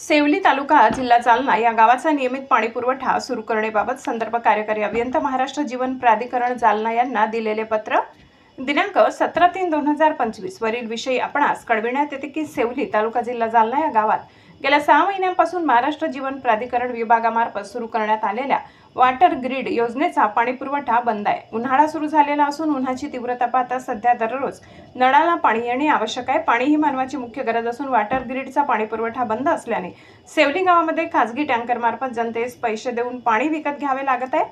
सेवली तालुका जिल्हा जालना या गावाचा नियमित पाणीपुरवठा सुरू करण्याबाबत संदर्भ कार्यकारी अभियंता महाराष्ट्र जीवन प्राधिकरण जालना यांना दिलेले पत्र. दिनांक सतरा तीन दोन हजार पंचवीस वरील विषयी आपणास कळविण्यात येते की सेवली तालुका जिल्हा जालना या गावात गेल्या सहा महिन्यांपासून महाराष्ट्र जीवन प्राधिकरण विभागामार्फत सुरू करण्यात आलेल्या वॉटर ग्रीड योजनेचा पाणीपुरवठा बंद आहे. उन्हाळा सुरू झालेला असून उन्हाची तीव्रता पाहता सध्या दररोज नळाला पाणी येणे आवश्यक आहे. पाणी ही मानवाची मुख्य गरज असून वॉटर ग्रीडचा पाणीपुरवठा बंद असल्याने सेवली गावामध्ये खासगी टँकरमार्फत जनतेस पैसे देऊन पाणी विकत घ्यावे लागत आहे.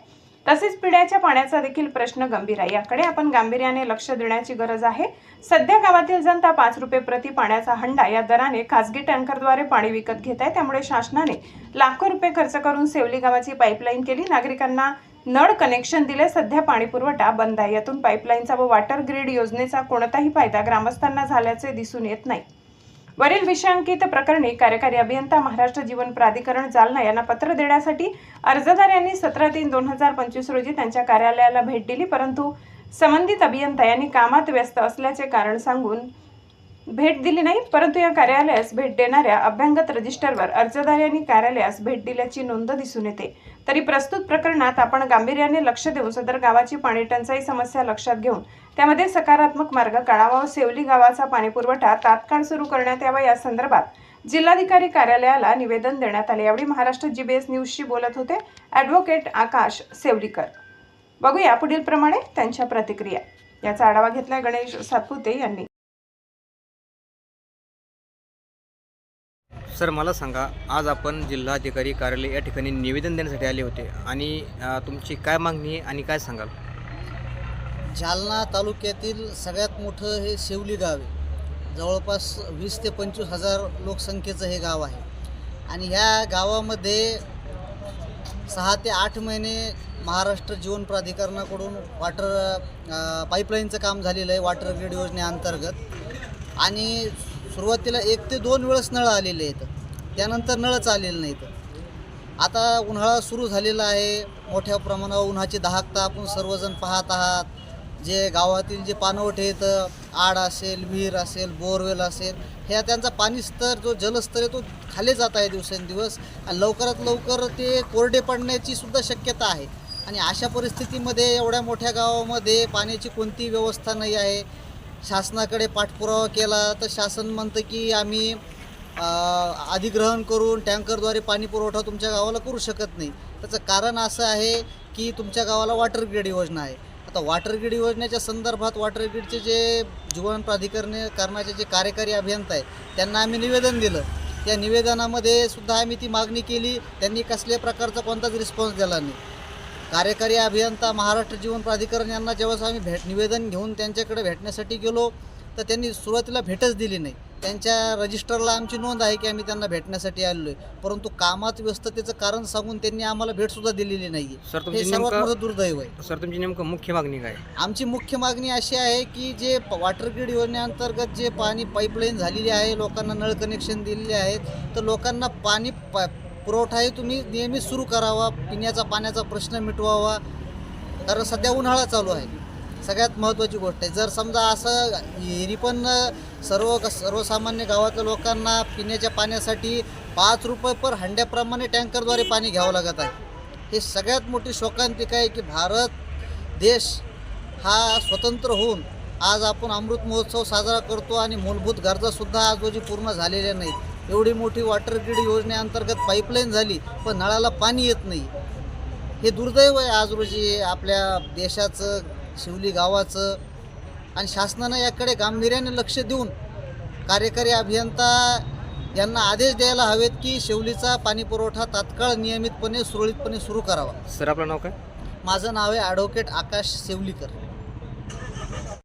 तसेच पिण्याच्या पाण्याचा देखील प्रश्न गंभीर आहे. याकडे आपण गांभीर्याने लक्ष देण्याची गरज आहे. सध्या गावातील जनता पाच रुपये प्रति पाण्याचा हंडा या दराने खासगी टँकरद्वारे पाणी विकत घेत आहे. त्यामुळे शासनाने लाखो रुपये खर्च करून सेवली गावाची पाईपलाईन केली. नागरिकांना नळ कनेक्शन दिले. सध्या पाणीपुरवठा बंद आहे. यातून पाईपलाईनचा व वॉटर ग्रीड योजनेचा कोणताही फायदा ग्रामस्थांना झाल्याचे दिसून येत नाही. वरील विषयांकित प्रकरणी कार्यकारी अभियंता महाराष्ट्र जीवन प्राधिकरण जालना यांना पत्र देण्यासाठी अर्जदार यांनी सतरा तीन दोन हजार पंचवीस रोजी त्यांच्या कार्यालयाला भेट दिली परंतु संबंधित अभियंता यांनी कामात व्यस्त असल्याचे कारण सांगून भेट दिली नाही परंतु या कार्यालयास भेट देणाऱ्या अभ्यंगत रजिस्टरवर अर्जदार यांनी कार्यालयास भेट दिल्याची नोंद दिसून येते. तरी प्रस्तुत प्रकरणात आपण गांभीर्याने लक्ष देऊन सदर गावाची पाणी टंचाई समस्या लक्षात घेऊन त्यामध्ये सकारात्मक मार्ग काढावा व सेवली गावाचा पाणीपुरवठा तात्काळ सुरू करण्यात यावा या संदर्भात जिल्हाधिकारी कार्यालयाला निवेदन देण्यात आले. यावेळी महाराष्ट्र जीबीएस न्यूजशी बोलत होते ॲडव्होकेट आकाश सेवलीकर. बघूया पुढील प्रमाणे त्यांच्या प्रतिक्रिया. याचा आढावा घेतला गणेश सातपुते यांनी. सर मला सांगा आज आपण जिल्हाधिकारी कार्यालय या ठिकाणी निवेदन देण्यासाठी आले होते. आणि तुमची काय मागणी आहे आणि काय सांगाल? जालना तालुक्यातील सगळ्यात मोठं हे शेवली गाव आहे. जवळपास वीस ते पंचवीस हजार लोकसंख्येचं हे गाव आहे. आणि ह्या गावामध्ये सहा ते आठ महिने महाराष्ट्र जीवन प्राधिकरणाकडून वॉटर पाईपलाईनचं काम झालेलं आहे वॉटर ग्रीड योजनेअंतर्गत. आणि सुरुवातीला एक ते दोन वेळेस नळ आलेले आहेत. त्यानंतर नळच आलेले नाहीत आता उन्हाळा सुरू झालेला आहे. मोठ्या प्रमाणावर उन्हाची दाहकता आपण सर्वजण पाहत आहात. जे गावातील जे पाणवठे येतं आड असेल विहीर असेल बोरवेल असेल ह्या त्यांचा पाणी स्तर जो जलस्तर आहे तो खाली जात आहे दिवसेंदिवस. आणि लवकरात लवकर ते कोरडे पडण्याची सुद्धा शक्यता आहे. आणि अशा परिस्थितीमध्ये एवढ्या मोठ्या गावामध्ये पाण्याची कोणतीही व्यवस्था नाही आहे. शासनाकडे पाठपुरावा केला तर शासन म्हणतं की आम्ही अधिग्रहण करून टँकरद्वारे पाणी पुरवठा तुमच्या गावाला करू शकत नाही. त्याचं कारण असं आहे की तुमच्या गावाला वॉटर ग्रीड योजना आहे. आता वॉटर ग्रीड योजनेच्या संदर्भात वॉटर ग्रीडचे जे जीवन प्राधिकरणे करण्याचे जे कार्यकारी अभियंता आहे त्यांना आम्ही निवेदन दिलं. त्या निवेदनामध्ये सुद्धा आम्ही ती मागणी केली. त्यांनी कसल्या प्रकारचा कोणताच रिस्पॉन्स दिला नाही. कार्यकारी अभियंता महाराष्ट्र जीवन प्राधिकरण यांना जेव्हा आम्ही भेट निवेदन घेऊन त्यांच्याकडे भेटण्यासाठी गेलो तर त्यांनी सुरुवातीला भेटच दिली नाही. त्यांच्या रजिस्टरला आमची नोंद आहे की आम्ही त्यांना भेटण्यासाठी आलेलो आहे. परंतु कामात व्यस्ततेचं कारण सांगून त्यांनी आम्हाला भेटसुद्धा दिलेली नाही सर हे तुमची सर्वात नेमकं मोठं दुर्दैव आहे. सर तुमची नेमकं मुख्य मागणी काय? आमची मुख्य मागणी अशी आहे की जे वॉटर ग्रीड योजनेअंतर्गत जे पाणी पाईपलाईन झालेली आहे लोकांना नळ कनेक्शन दिलेले आहेत तर लोकांना पाणी प पुरवठाही तुम्ही नियमित सुरू करावा पिण्याचा पाण्याचा प्रश्न मिटवावा कारण सध्या उन्हाळा चालू आहे. सगळ्यात महत्त्वाची गोष्ट आहे. जर समजा असं विहिरी पण सर्व सर्वसामान्य गावातल्या लोकांना पिण्याच्या पाण्यासाठी पाच रुपये पर हंड्याप्रमाणे टँकरद्वारे पाणी घ्यावं लागत आहे. हे सगळ्यात मोठी शोकांतिका आहे की भारत देश हा स्वतंत्र होऊन आज आपण अमृत महोत्सव साजरा करतो आणि मूलभूत गरजासुद्धा आज रोजी पूर्ण झालेल्या नाहीत. एवढी मोठी वॉटर ग्रीड योजनेअंतर्गत पाईपलाईन झाली पण नळाला पाणी येत नाही. हे दुर्दैव आहे आज रोजी आपल्या देशाचं शिवली गावाचं आणि शासनानं याकडे गांभीर्याने लक्ष देऊन कार्यकारी अभियंता यांना आदेश द्यायला हवेत की शिवलीचा पाणी पुरवठा तात्काळ नियमितपणे सुरळीतपणे सुरू करावा. सर आपलं नाव काय? माझं नाव आहे ॲडव्होकेट आकाश सेवलीकर